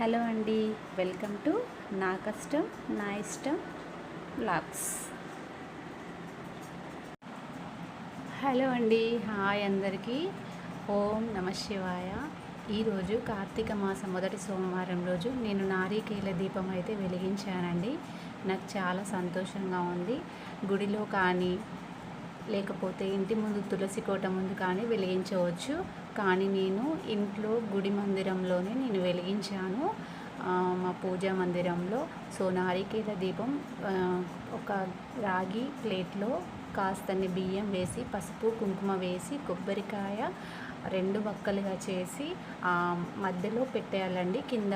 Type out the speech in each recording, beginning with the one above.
Hello అండి. Welcome to నా కష్టం నా ఇష్టం బ్లాగ్స్ హలో అండి. హాయ్ అందరికీ. ఓం నమ శివాయ. ఈరోజు కార్తీక మాసం మొదటి సోమవారం రోజు నేను నారీకేల దీపం అయితే వెలిగించానండి. నాకు చాలా సంతోషంగా ఉంది. గుడిలో కానీ లేకపోతే ఇంటి ముందు తులసి కోట ముందు కానీ వెలిగించవచ్చు. కానీ నేను ఇంట్లో గుడి మందిరంలోనే నేను వెలిగించాను. మా పూజా మందిరంలో. సో నారికేల దీపం ఒక రాగి ప్లేట్లో కాస్తని బియ్యం వేసి పసుపు కుంకుమ వేసి కొబ్బరికాయ రెండు వక్కలుగా చేసి మధ్యలో పెట్టేయాలండి. కింద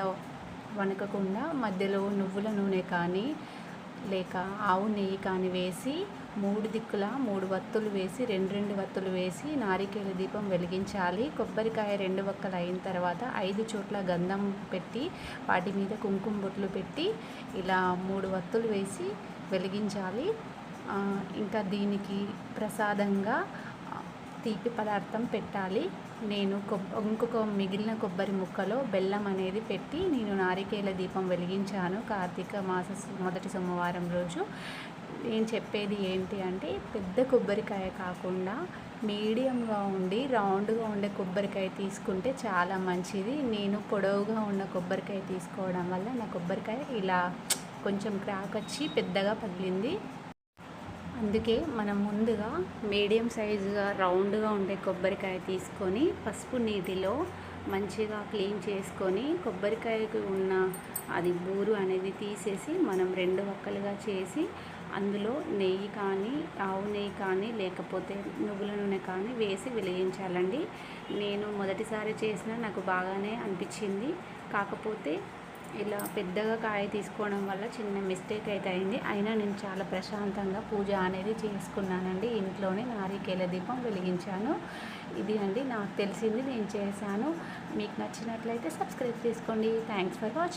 వణకకుండా మధ్యలో నువ్వుల నూనె కానీ లేక ఆవు నెయ్యి కానీ వేసి మూడు దిక్కుల మూడు వత్తులు వేసి రెండు రెండు వత్తులు వేసి నారికేల దీపం వెలిగించాలి. కొబ్బరికాయ రెండు వక్కలు అయిన తర్వాత ఐదు చోట్ల గంధం పెట్టి వాటి మీద కుంకుమ బొట్లు పెట్టి ఇలా మూడు వత్తులు వేసి వెలిగించాలి. ఇంకా దీనికి ప్రసాదంగా తీపి పదార్థం పెట్టాలి. నేను ఇంకొక మిగిలిన కొబ్బరి ముక్కలో బెల్లం అనేది పెట్టి నేను నారికేల దీపం వెలిగించాను కార్తీక మాస మొదటి సోమవారం రోజు. నేను చెప్పేది ఏంటి అంటే పెద్ద కొబ్బరికాయ కాకుండా మీడియంగా ఉండి రౌండ్గా ఉండే కొబ్బరికాయ తీసుకుంటే చాలా మంచిది. నేను పొడవుగా ఉన్న కొబ్బరికాయ తీసుకోవడం వల్ల నా కొబ్బరికాయ ఇలా కొంచెం క్రాక్ వచ్చి పెద్దగా పగిలింది. అందుకే మనం ముందుగా మీడియం సైజుగా రౌండ్గా ఉండే కొబ్బరికాయ తీసుకొని పసుపు నీటిలో మంచిగా క్లీన్ చేసుకొని కొబ్బరికాయకు ఉన్న అది బూరు అనేది తీసేసి మనం రెండు ఒక్కలుగా చేసి అందులో నెయ్యి కానీ ఆవు నెయ్యి కానీ లేకపోతే నువ్వుల నూనె కానీ వేసి వెలిగించాలండి. నేను మొదటిసారి చేసిన నాకు బాగానే అనిపించింది. కాకపోతే ఇలా పెద్దగా కాయ తీసుకోవడం వల్ల చిన్న మిస్టేక్ అయితే అయింది. అయినా నేను చాలా ప్రశాంతంగా పూజ అనేది చేసుకున్నానండి. ఇంట్లోనే నారికేల దీపం వెలిగించాను. ఇది అండి నాకు తెలిసింది నేను చేశాను. మీకు నచ్చినట్లయితే సబ్స్క్రైబ్ చేసుకోండి. Thanks for watching